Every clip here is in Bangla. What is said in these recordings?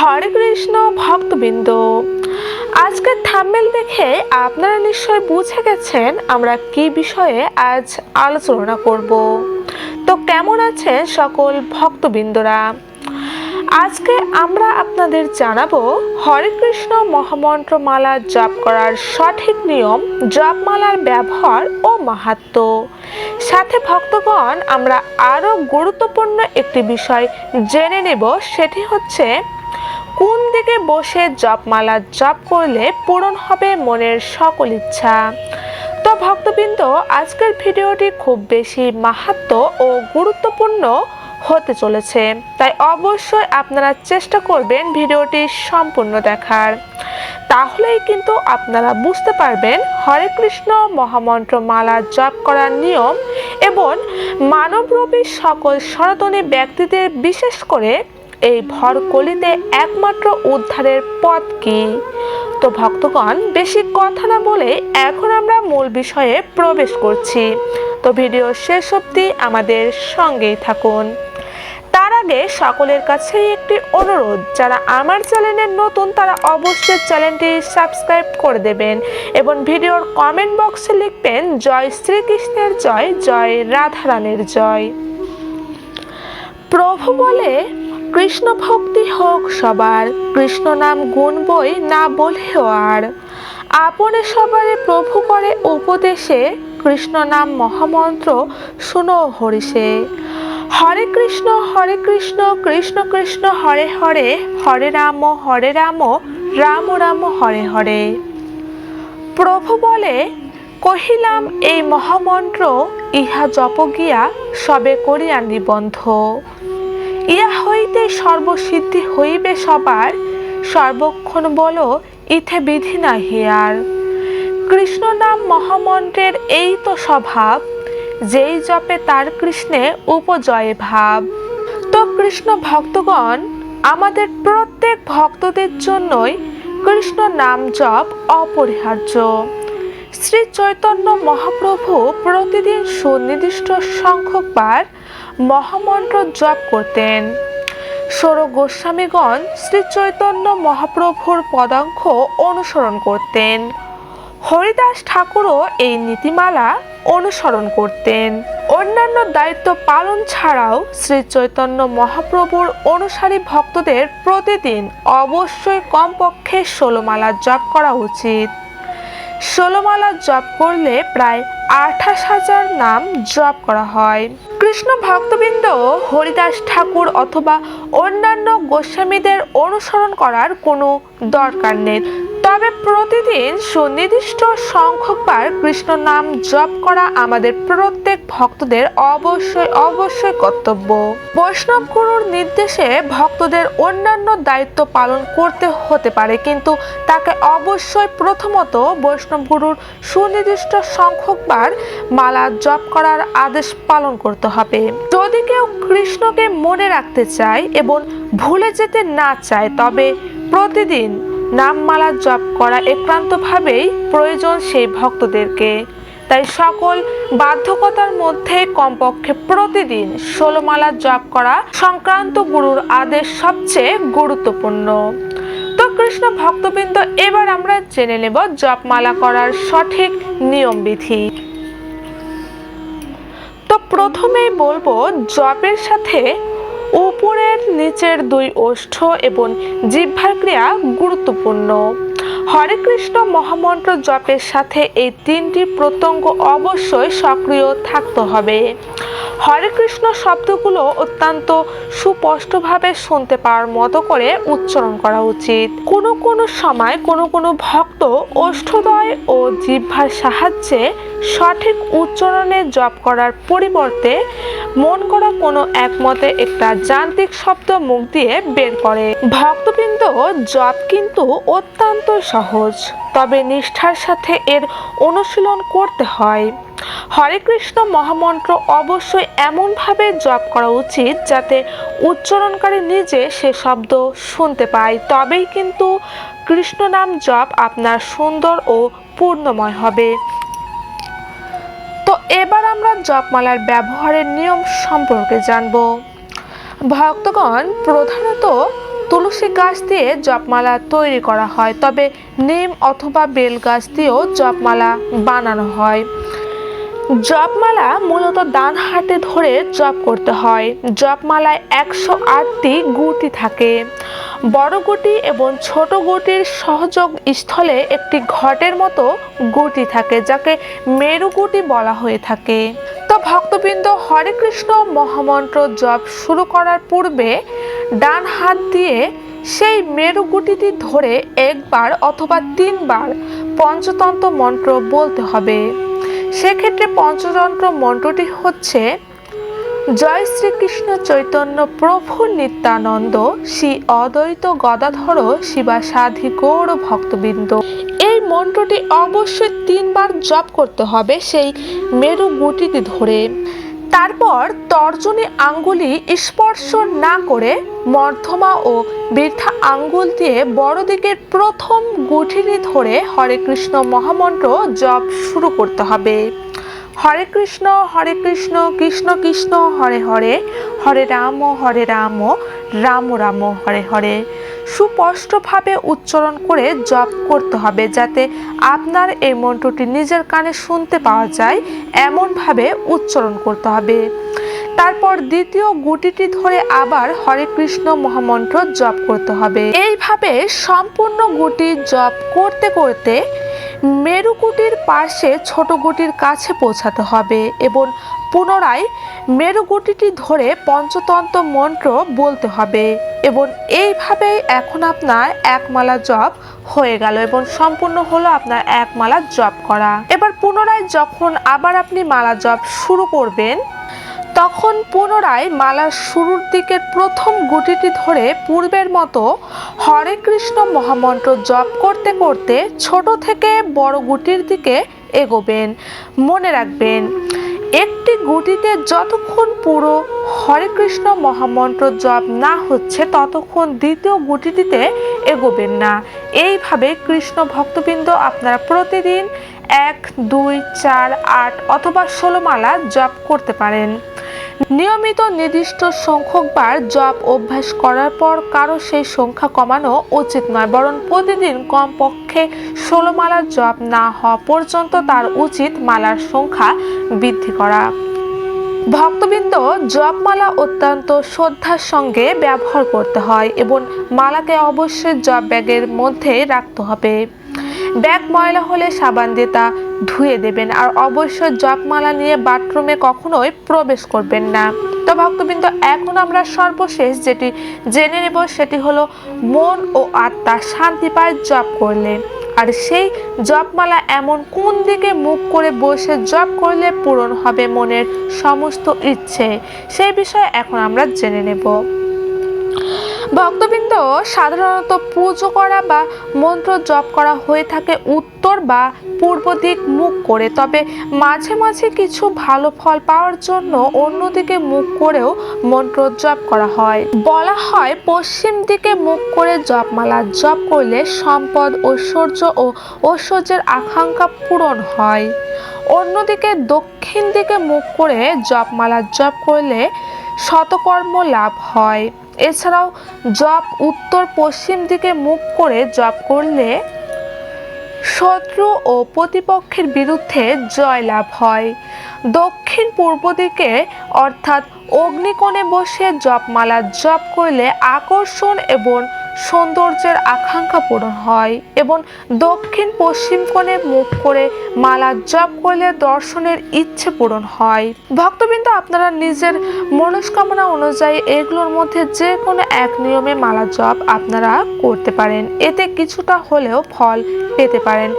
হরে কৃষ্ণ ভক্তবৃন্দ। আজকের থাম্বেল দেখে আপনারা নিশ্চয় বুঝে গেছেন আমরা কি বিষয়ে আজ আলোচনা করব। তো কেমন আছেন সকল ভক্তবৃন্দরা? আজকে আমরা আপনাদের জানাব, হরে কৃষ্ণ মহামন্ত্রমালা জপ করার সঠিক নিয়ম, জপমালার ব্যবহার ও মাহাত্ম। সাথে ভক্তগণ, আমরা আরও গুরুত্বপূর্ণ একটি বিষয় জেনে নেব, সেটি হচ্ছে কোন দিকে বসে জপমালা জপ করলে পূরণ হবে মনের সকল ইচ্ছা? তো ভক্তবৃন্দ, আজকের ভিডিওটি খুব বেশি মাহাত্ম ও গুরুত্বপূর্ণ হতে চলেছে, তাই অবশ্যই আপনারা চেষ্টা করবেন ভিডিওটি সম্পূর্ণ দেখার। তাহলেই কিন্তু আপনারা বুঝতে পারবেন হরে কৃষ্ণ মহামন্ত্র মালা জপ করার নিয়ম এবং মানবরূপী সকল সনাতনী ব্যক্তিদের বিশেষ করে এই ভরকলিতে একমাত্র উদ্ধারের পথ কি? তো ভক্তগণ, বেশি কথা না বলে এখন আমরা মূল বিষয়ে প্রবেশ করছি। তো ভিডিও শেষ অবধি আমাদের সঙ্গেই থাকুন। তার আগে সকলের কাছেই একটি অনুরোধ, যারা আমার চ্যানেলে নতুন, তারা অবশ্যই চ্যানেলটি সাবস্ক্রাইব করে দেবেন এবং ভিডিওর কমেন্ট বক্সে লিখবেন, জয় শ্রীকৃষ্ণের জয় জয় রাধারানের জয়। প্রভু বলে কৃষ্ণ ভক্তি হোক সবার, কৃষ্ণ নাম গুণ বই না বলেও আর। আপনে সবারে প্রভু করে উপদেশে, কৃষ্ণ নাম মহামন্ত্র শুনো হরিষে। হরে কৃষ্ণ হরে কৃষ্ণ কৃষ্ণ কৃষ্ণ, হরে হরে হরে রাম হরে রাম রাম রাম, হরে হরে। প্রভু বলে, কহিলাম, এই মহামন্ত্র ইহা জপ গিয়া সবে করিয়া নিবন্ধ। ইয়া হইতে সর্বসিদ্ধি হইবে সবার। সর্বক্ষণ বলো, ইথে বিধি না হিয়ার কৃষ্ণ নাম মহামন্ত্রের এই তো স্বভাব, যেই জপে তার কৃষ্ণে উপজয় ভাব। তো কৃষ্ণ ভক্তগণ, আমাদের প্রত্যেক ভক্তদের জন্যই কৃষ্ণ নাম জপ অপরিহার্য। শ্রী চৈতন্য মহাপ্রভু প্রতিদিন সুনির্দিষ্ট সংখ্যকবার মহামন্ত্র জপ করতেন। সৌর গোস্বামীগণ শ্রী চৈতন্য মহাপ্রভুর পদাঙ্ক অনুসরণ করতেন। হরিদাস ঠাকুরও এই নীতিমালা অনুসরণ করতেন। অন্যান্য দায়িত্ব পালন ছাড়াও শ্রী চৈতন্য মহাপ্রভুর অনুসারী ভক্তদের প্রতিদিন অবশ্যই কমপক্ষে ষোলোমালা জপ করা উচিত। ষোলোমালা জপ করলে প্রায় আঠাশ হাজার নাম জপ করা হয়। কৃষ্ণ ভক্তবৃন্দ হরিদাস ঠাকুর অথবা অন্যান্য গোস্বামীদের অনুসরণ করার কোনো দরকার নেই। তবে প্রতিদিন সুনির্দিষ্ট সংখ্যকবার কৃষ্ণ নাম জপ করা আমাদের প্রত্যেক ভক্তদের অবশ্যই অবশ্যই কর্তব্য। বৈষ্ণব গুরুর নির্দেশে ভক্তদের অন্যান্য দায়িত্ব পালন করতে হতে পারে, কিন্তু তাকে অবশ্যই প্রথমত বৈষ্ণব গুরুর সুনির্দিষ্ট সংখ্যকবার মালা জপ করার আদেশ পালন করতে হবে। যদি কেউ কৃষ্ণকে মনে রাখতে চায় এবং ভুলে যেতে না চায়, তবে প্রতিদিন নামমালা জপ করা একান্তভাবেই প্রয়োজন সেই ভক্তদেরকে। তাই সকল বাধ্যকতার মধ্যে কমপক্ষে প্রতিদিন ষোলোমালা জপ করা সংক্রান্ত গুরুর আদেশ সবচেয়ে গুরুত্বপূর্ণ। তো কৃষ্ণ ভক্তবৃন্দ, এবার আমরা জেনে নেব জপমালা করার সঠিক নিয়মবিধি। তো প্রথমেই বলব, জপের সাথে উপরের, নিচের দুই ওষ্ঠ এবং জিহ্বার ক্রিয়া গুরুত্বপূর্ণ। হরে কৃষ্ণ মহামন্ত্র জপের সাথে এই তিনটি প্রত্যঙ্গ অবশ্যই সক্রিয় থাকতে হবে। হরে কৃষ্ণ শব্দগুলো অত্যন্ত সুস্পষ্টভাবে শুনতে পাওয়ার মতো করে উচ্চারণ করা উচিত। কোনো কোনো সময় কোনো কোনো ভক্ত ওষ্ঠদয় ও জিহ্বার সাহায্যে সঠিক উচ্চারণে জপ করার পরিবর্তে মন করা কোনো একমতে একটা যান্ত্রিক শব্দ মুখ দিয়ে বের করে। ভক্তবৃন্দ জপ কিন্তু অত্যন্ত সহজ। তবে নিষ্ঠার সাথে এর অনুশীলন করতে হয়। হরে কৃষ্ণ মহামন্ত্র অবশ্যই এমনভাবে জপ করা উচিত যাতে উচ্চারণকারী নিজে সে শব্দ শুনতে পায়। তবেই কিন্তু কৃষ্ণ নাম জপ আপনার সুন্দর ও পূর্ণময় হবে। তো এবার আমরা জপমালার ব্যবহারের নিয়ম সম্পর্কে জানব। ভক্তগণ, প্রধানত তুলসী গাছ দিয়ে জপমালা তৈরি করা হয়, তবে নিম অথবা বেল গাছ দিয়েও জপমালা বানানো হয়। জপমালা মূলত ডান হাতে ধরে জপ করতে হয়। জপমালায় একশো আটটি গুটি থাকে। বড় গুটি এবং ছোট গুটির সহযোগ স্থলে একটি ঘটের মতো গুটি থাকে, যাকে মেরু গুটি বলা হয়ে থাকে। তো ভক্তবৃন্দ হরে কৃষ্ণ মহামন্ত্র জপ শুরু করার পূর্বে ডান হাত দিয়ে সেই মেরুগুটিটি ধরে একবার অথবা তিনবার পঞ্চতন্ত্র মন্ত্র বলতে হবে। সেক্ষেত্রে পঞ্চতন্ত্র মন্ত্রটি হচ্ছে, জয় শ্রীকৃষ্ণ চৈতন্য প্রভু নিত্যানন্দ, শ্রী অদ্বৈত গদাধর শিবা সাধি গৌর ভক্তবৃন্দ। এই মন্ত্রটি অবশ্যই তিনবার জপ করতে হবে সেই মেরু গুটিটি ধরে। তারপর তর্জনী আঙ্গুলি স্পর্শ না করে মর্ধমা ও বৃদ্ধা আঙ্গুল দিয়ে বড় দিকের প্রথম গুঠিনি ধরে হরে কৃষ্ণ মহামন্ত্র জপ শুরু করতে হবে। হরে কৃষ্ণ হরে কৃষ্ণ কৃষ্ণ কৃষ্ণ, হরে হরে হরে রাম হরে রাম রাম রাম, হরে হরে। সুস্পষ্টভাবে উচ্চারণ করে জপ করতে হবে যাতে আপনার এই মন্ত্রটি নিজের কানে শুনতে পাওয়া যায়, এমনভাবে উচ্চারণ করতে হবে। তারপর দ্বিতীয় গুটিটি ধরে আবার হরে কৃষ্ণ মহামন্ত্র জপ করতে হবে। এইভাবে সম্পূর্ণ গুটি জপ করতে করতে মেরু গুটির পাশে ছোট গুটির কাছে পৌঁছাতে হবে এবং পুনরায় মেরু গুটিটি ধরে পঞ্চতন্ত্র মন্ত্র বলতে হবে। এবং এইভাবেই এখন আপনার একমালা জপ হয়ে গেল এবং সম্পূর্ণ হলো আপনার একমালা জপ করা। এবার পুনরায় যখন আবার আপনি মালা জপ শুরু করবেন, তখন পুনরায় মালার শুরুর দিকের প্রথম গুটিটি ধরে পূর্বের মতো হরে কৃষ্ণ মহামন্ত্র জপ করতে করতে ছোট থেকে বড় গুটির দিকে এগোবেন। মনে রাখবেন, একটি গুটিতে যতক্ষণ পুরো হরে কৃষ্ণ মহামন্ত্র জপ না হচ্ছে, ততক্ষণ দ্বিতীয় গুটিটিতে এগোবেন না। এইভাবে কৃষ্ণ ভক্তবৃন্দ আপনারা প্রতিদিন এক, দুই, চার, আট অথবা ষোলো মালা জপ করতে পারেন। নিয়মিত নির্দিষ্ট সংখ্যকবার জপ অভ্যাস করার পর কারও সেই সংখ্যা কমানো উচিত নয়, বরং প্রতিদিন কমপক্ষে ষোলো মালার জপ না হওয়া পর্যন্ত তার উচিত মালার সংখ্যা বৃদ্ধি করা। ভক্তবৃন্দ জপমালা অত্যন্ত শ্রদ্ধার সঙ্গে ব্যবহার করতে হয় এবং মালাকে অবশ্যই জপ ব্যাগের মধ্যে রাখতে হবে। ব্যাগ ময়লা হলে সাবান দিয়ে তা ধুয়ে দেবেন আর অবশ্যই জপমালা নিয়ে বাথরুমে কখনোই প্রবেশ করবেন না। তো ভক্তবৃন্দ, এখন আমরা সর্বশেষ যেটি জেনে নেব সেটি হলো মন ও আত্মা শান্তি পায় জপ করলে। আর সেই জপমালা এমন কোন দিকে মুখ করে বসে জপ করলে পূরণ হবে মনের সমস্ত ইচ্ছে, সেই বিষয়ে এখন আমরা জেনে নেব। ভক্তবৃন্দ, সাধারণত পুজো করা বা মন্ত্র জপ করা হয়ে থাকে উত্তর বা পূর্ব দিক মুখ করে। তবে মাঝে মাঝে কিছু ভালো ফল পাওয়ার জন্য অন্যদিকে মুখ করেও মন্ত্র জপ করা হয়। বলা হয়, পশ্চিম দিকে মুখ করে জপমালা, জপ করলে সম্পদ, ঐশ্বর্য ও ঐশ্বর্যের আকাঙ্ক্ষা পূরণ হয়। অন্যদিকে দক্ষিণ দিকে মুখ করে জপমালা, জপ করলে শতকর্ম লাভ হয়। এছাড়াও জপ উত্তর পশ্চিম দিকে মুখ করে জপ করলে শত্রু ও প্রতিপক্ষের বিরুদ্ধে জয়লাভ হয়। দক্ষিণ পূর্ব দিকে, অর্থাৎ অগ্নিকোণে বসে জপমালা জপ করলে আকর্ষণ এবং সৌন্দর্যের আকাঙ্ক্ষা পূরণ হয় এবং দক্ষিণ পশ্চিম কোণে মুখ করে মালা জপ করলে দর্শনের ইচ্ছে পূরণ হয়। ভক্তবৃন্দ, আপনারা নিজের মনস্কামনা অনুযায়ী এগুলোর মধ্যে যে কোনো এক নিয়মে মালা জপ আপনারা করতে পারেন। এতে কিছুটা হলেও ফল পেতে পারেন।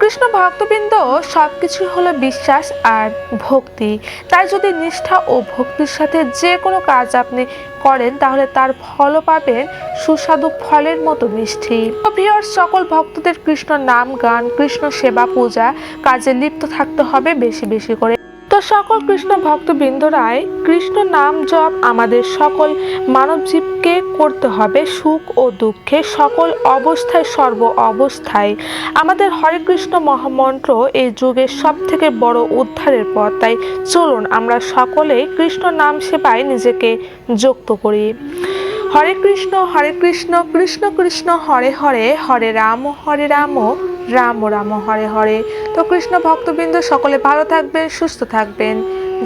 কৃষ্ণ ভক্তবৃন্দ সব কিছুই হলো বিশ্বাস আর ভক্তি। তাই যদি নিষ্ঠা ও ভক্তির সাথে যে কোনো কাজ আপনি করেন, তাহলে তার ফলও পাবেন সুস্বাদু ফলের মতো মিষ্টি। প্রিয় সকল ভক্তদের কৃষ্ণ নাম, গান, কৃষ্ণ সেবা, পূজা কাজে লিপ্ত থাকতে হবে বেশি বেশি করে। তো সকল কৃষ্ণ ভক্তবৃন্দরাই কৃষ্ণ নাম জপ আমাদের সকল মানব জীবকে করতে হবে সুখ ও দুঃখে সকল অবস্থায়, সর্ব অবস্থায়। আমাদের হরে কৃষ্ণ মহামন্ত্র এই যুগের সব থেকে বড় উদ্ধারের পথ। তাই চলুন আমরা সকলেই কৃষ্ণ নাম সেবায় নিজেকে যুক্ত করি। হরে কৃষ্ণ হরে কৃষ্ণ কৃষ্ণ কৃষ্ণ, হরে হরে হরে রাম হরে রাম রাম রাম, হরে হরে। তো কৃষ্ণ ভক্তবৃন্দ, সকলে ভালো থাকবেন, সুস্থ থাকবেন।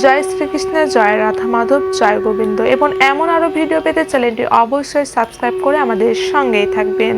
জয় শ্রীকৃষ্ণের জয় রাধা মাধব, জয় গোবিন্দ। এবং এমন আরও ভিডিও পেতে চ্যানেলটি অবশ্যই সাবস্ক্রাইব করে আমাদের সঙ্গেই থাকবেন।